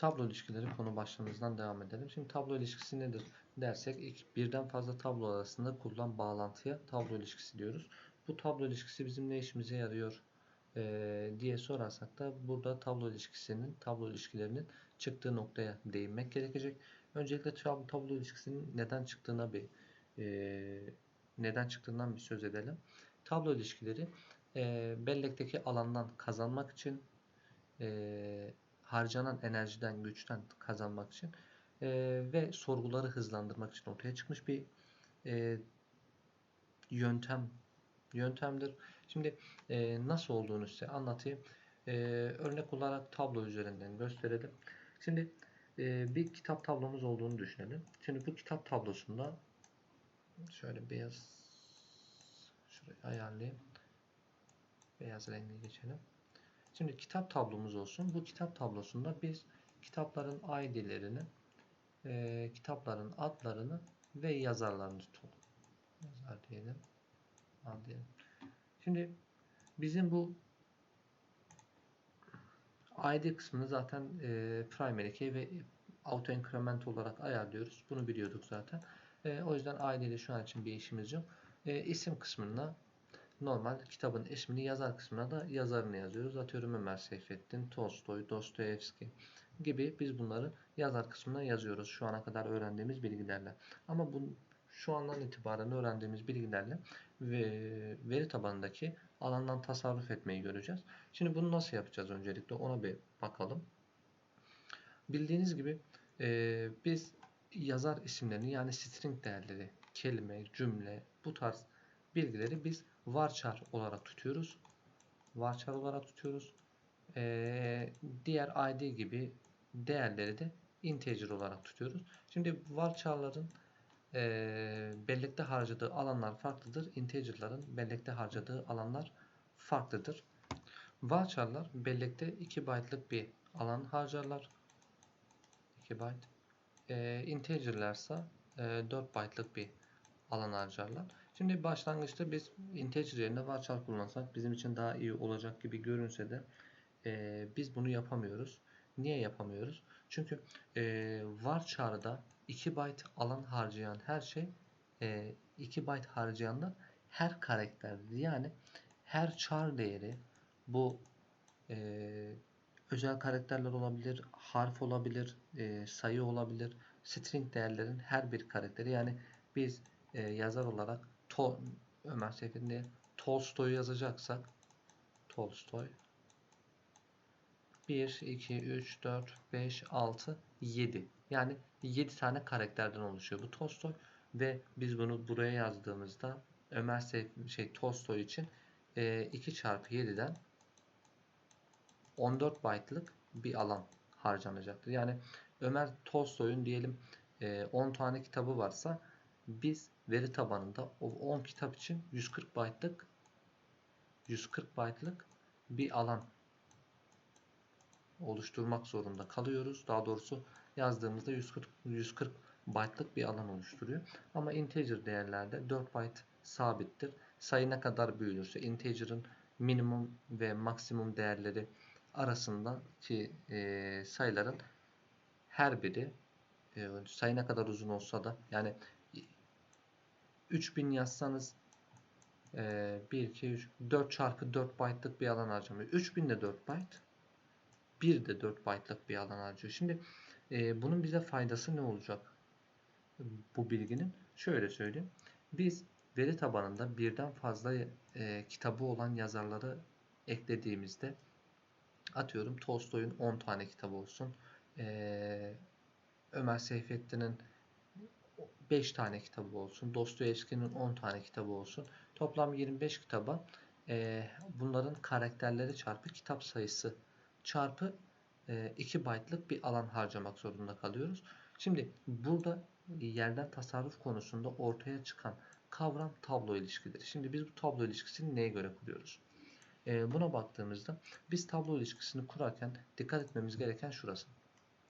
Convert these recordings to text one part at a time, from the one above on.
tablo ilişkileri konu başlığımızdan devam edelim. Şimdi tablo ilişkisi nedir dersek ilk birden fazla tablo arasında kurulan bağlantıya tablo ilişkisi diyoruz. Bu tablo ilişkisi bizim ne işimize yarıyor eee, diye sorarsak da burada tablo ilişkisinin, tablo ilişkilerinin çıktığı noktaya değinmek gerekecek. Öncelikle tab- tablo ilişkisinin neden çıktığına bir eee, neden çıktığından bir söz edelim. Tablo ilişkileri eee bellekteki alandan kazanmak için eee, harcanan enerjiden, güçten kazanmak için eee, ve sorguları hızlandırmak için ortaya çıkmış bir eee, yöntem yöntemdir. Şimdi eee, nasıl olduğunu size anlatayım. Eee, örnek olarak tablo üzerinden gösterelim. Şimdi eee, bir kitap tablomuz olduğunu düşünelim. Şimdi bu kitap tablosunda şöyle beyaz şurayı ayarlayayım. Beyaz rengine geçelim. Şimdi kitap tablomuz olsun. Bu kitap tablosunda biz kitapların ID'lerini, eee, kitapların adlarını ve yazarlarını tutalım. Yazar diyelim. Ad diyelim. Şimdi bizim bu ID kısmını zaten eee primary key ve auto increment olarak ayarlıyoruz. Bunu biliyorduk zaten. Eee, o yüzden ID ile şu an için bir işimiz yok. Eee, isim kısmına normal kitabın ismini yazar kısmına da yazarını yazıyoruz. Atıyorum Ömer Seyfettin, Tolstoy, Dostoyevski gibi biz bunları yazar kısmına yazıyoruz şu ana kadar öğrendiğimiz bilgilerle. Ama bu şu andan itibaren öğrendiğimiz bilgilerle ve veri tabanındaki alandan tasarruf etmeyi göreceğiz. Şimdi bunu nasıl yapacağız öncelikle ona bir bakalım. Bildiğiniz gibi eee, biz yazar isimlerini yani string değerleri, kelime, cümle bu tarz bilgileri biz varchar olarak tutuyoruz. Varchar olarak tutuyoruz. Eee, diğer id gibi değerleri de integer olarak tutuyoruz. Şimdi varchar'ların eee bellekte harcadığı alanlar farklıdır. Integer'ların bellekte harcadığı alanlar farklıdır. Varchar'lar bellekte 2 byte'lık bir alan harcarlar. 2 byte. Eee integer'larsa eee, 4 byte'lık bir alan harcarlar. Şimdi başlangıçta biz integer yerine varchar kullansak bizim için daha iyi olacak gibi görünse de eee, biz bunu yapamıyoruz. Niye yapamıyoruz? Çünkü eee varchar'da 2 byte alan harcayan her şey eee 2 byte harcayanlar her karakterdir. Yani her char değeri bu eee, özel karakterler olabilir, harf olabilir, eee, sayı olabilir, string değerlerin her bir karakteri yani biz eee, yazar olarak to, Ömer Seyfettin değil, Tolstoy yazacaksak Tolstoy 1, 2, 3, 4, 5, 6, 7. Yani 7 tane karakterden oluşuyor bu Tolstoy ve biz bunu buraya yazdığımızda Ömer Seyf şey Tolstoy için e, 2 çarpı 7'den 14 byte'lık bir alan harcanacaktır. Yani Ömer Tolstoy'un diyelim e, 10 tane kitabı varsa biz veri tabanında o 10 kitap için 140 byte'lık 140 byte'lık bir alan oluşturmak zorunda kalıyoruz. Daha doğrusu yazdığımızda 140 140 byte'lık bir alan oluşturuyor. Ama integer değerlerde 4 byte sabittir. Sayı ne kadar büyürse integer'ın minimum ve maksimum değerleri arasındaki e, sayıların her biri e, sayı ne kadar uzun olsa da yani 3000 yazsanız e, 1, 2, 3, 4 çarpı 4 byte'lık bir alan harcamıyor. 3000 de 4 byte. 1 de 4 byte'lık bir alan harcıyor. Şimdi e, bunun bize faydası ne olacak? Bu bilginin şöyle söyleyeyim. Biz veri tabanında birden fazla e, kitabı olan yazarları eklediğimizde atıyorum Tolstoy'un 10 tane kitabı olsun. E, Ömer Seyfettin'in 5 tane kitabı olsun. Dostoyevski'nin 10 tane kitabı olsun. Toplam 25 kitaba e, bunların karakterleri çarpı kitap sayısı çarpı e, 2 byte'lık bir alan harcamak zorunda kalıyoruz. Şimdi burada yerden tasarruf konusunda ortaya çıkan kavram tablo ilişkileri. Şimdi biz bu tablo ilişkisini neye göre kuruyoruz? E, buna baktığımızda biz tablo ilişkisini kurarken dikkat etmemiz gereken şurası.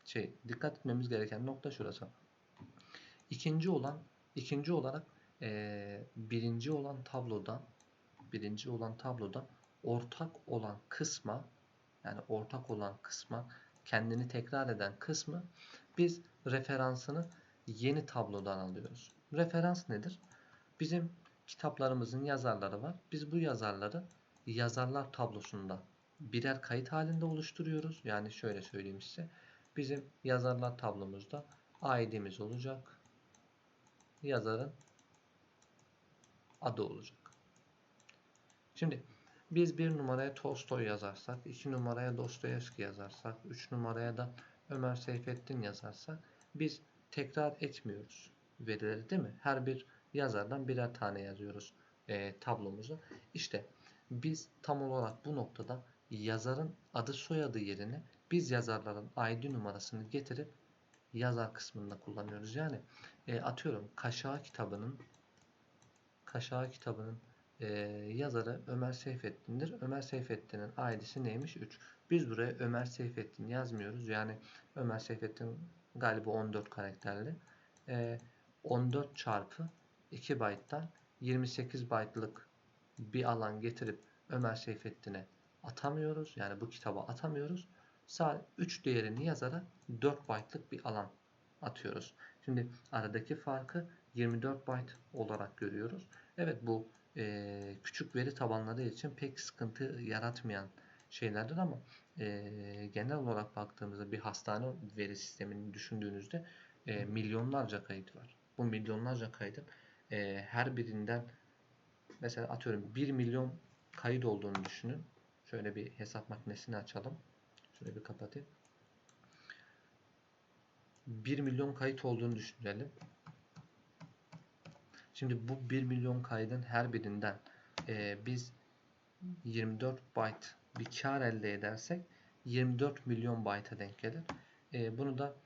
Şey, dikkat etmemiz gereken nokta şurası. İkinci olan, ikinci olarak e, birinci olan tabloda, birinci olan tabloda ortak olan kısma yani ortak olan kısma kendini tekrar eden kısmı biz referansını yeni tablodan alıyoruz. Referans nedir? Bizim kitaplarımızın yazarları var. Biz bu yazarları yazarlar tablosunda birer kayıt halinde oluşturuyoruz. Yani şöyle söyleyeyim size. Bizim yazarlar tablomuzda ID'miz olacak. Yazarın adı olacak. Şimdi biz bir numaraya Tolstoy yazarsak, iki numaraya Dostoyevski yazarsak, üç numaraya da Ömer Seyfettin yazarsak biz tekrar etmiyoruz verileri değil mi? Her bir yazardan birer tane yazıyoruz e, tablomuza. İşte biz tam olarak bu noktada yazarın adı soyadı yerine biz yazarların ID numarasını getirip yazar kısmında kullanıyoruz. Yani e, atıyorum Kaşağı kitabının Kaşağı kitabının e, yazarı Ömer Seyfettin'dir. Ömer Seyfettin'in ID'si neymiş? 3. Biz buraya Ömer Seyfettin yazmıyoruz. Yani Ömer Seyfettin galiba 14 karakterli. E, 14 çarpı 2 byte'dan 28 byte'lık bir alan getirip Ömer Seyfettin'e atamıyoruz. Yani bu kitaba atamıyoruz. Sadece 3 değerini yazarak 4 byte'lık bir alan atıyoruz. Şimdi aradaki farkı 24 byte olarak görüyoruz. Evet bu e, küçük veri tabanları için pek sıkıntı yaratmayan şeylerdir ama e, genel olarak baktığımızda bir hastane veri sistemini düşündüğünüzde e, milyonlarca kayıt var. Bu milyonlarca kaydın e, her birinden mesela atıyorum 1 milyon kayıt olduğunu düşünün. Şöyle bir hesap makinesini açalım. Şöyle bir kapatayım. 1 milyon kayıt olduğunu düşünelim. Şimdi bu 1 milyon kaydın her birinden e, biz 24 byte bir kar elde edersek 24 milyon byte'a denk gelir. E, bunu da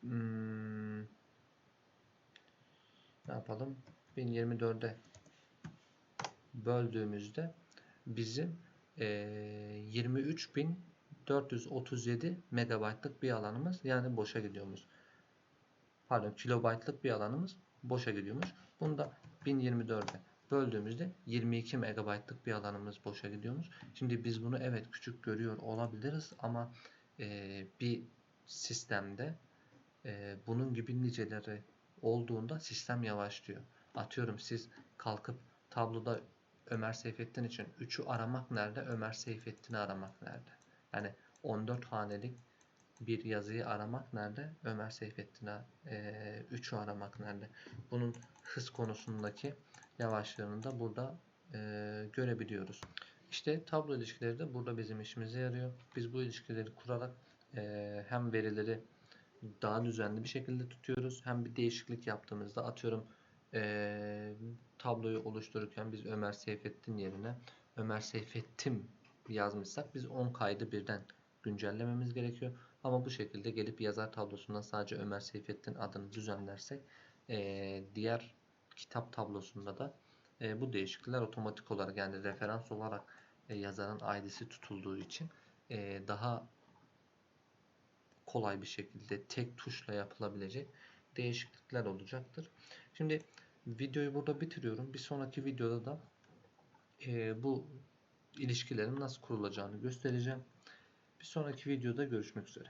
hmm, ne yapalım? 1024'e böldüğümüzde bizim e, 23.437 megabaytlık bir alanımız yani boşa gidiyormuş. Pardon kilobaytlık bir alanımız boşa gidiyormuş. Bunu da 1024'e böldüğümüzde 22 megabaytlık bir alanımız boşa gidiyormuş. Şimdi biz bunu evet küçük görüyor olabiliriz ama e, bir sistemde e, bunun gibi niceleri olduğunda sistem yavaşlıyor. Atıyorum siz kalkıp tabloda Ömer Seyfettin için 3'ü aramak nerede? Ömer Seyfettin'i aramak nerede? Yani 14 hanelik bir yazıyı aramak nerede? Ömer Seyfettin'e 3'ü aramak nerede? Bunun hız konusundaki yavaşlığını da burada e, görebiliyoruz. İşte tablo ilişkileri de burada bizim işimize yarıyor. Biz bu ilişkileri kurarak e, hem verileri daha düzenli bir şekilde tutuyoruz. Hem bir değişiklik yaptığımızda atıyorum e, tabloyu oluştururken biz Ömer Seyfettin yerine Ömer Seyfettim yazmışsak biz 10 kaydı birden güncellememiz gerekiyor. Ama bu şekilde gelip yazar tablosundan sadece Ömer Seyfettin adını düzenlersek e, diğer kitap tablosunda da e, bu değişiklikler otomatik olarak yani referans olarak e, yazarın ID'si tutulduğu için e, daha kolay bir şekilde tek tuşla yapılabilecek değişiklikler olacaktır. Şimdi videoyu burada bitiriyorum. Bir sonraki videoda da e, bu ilişkilerin nasıl kurulacağını göstereceğim. Bir sonraki videoda görüşmek üzere.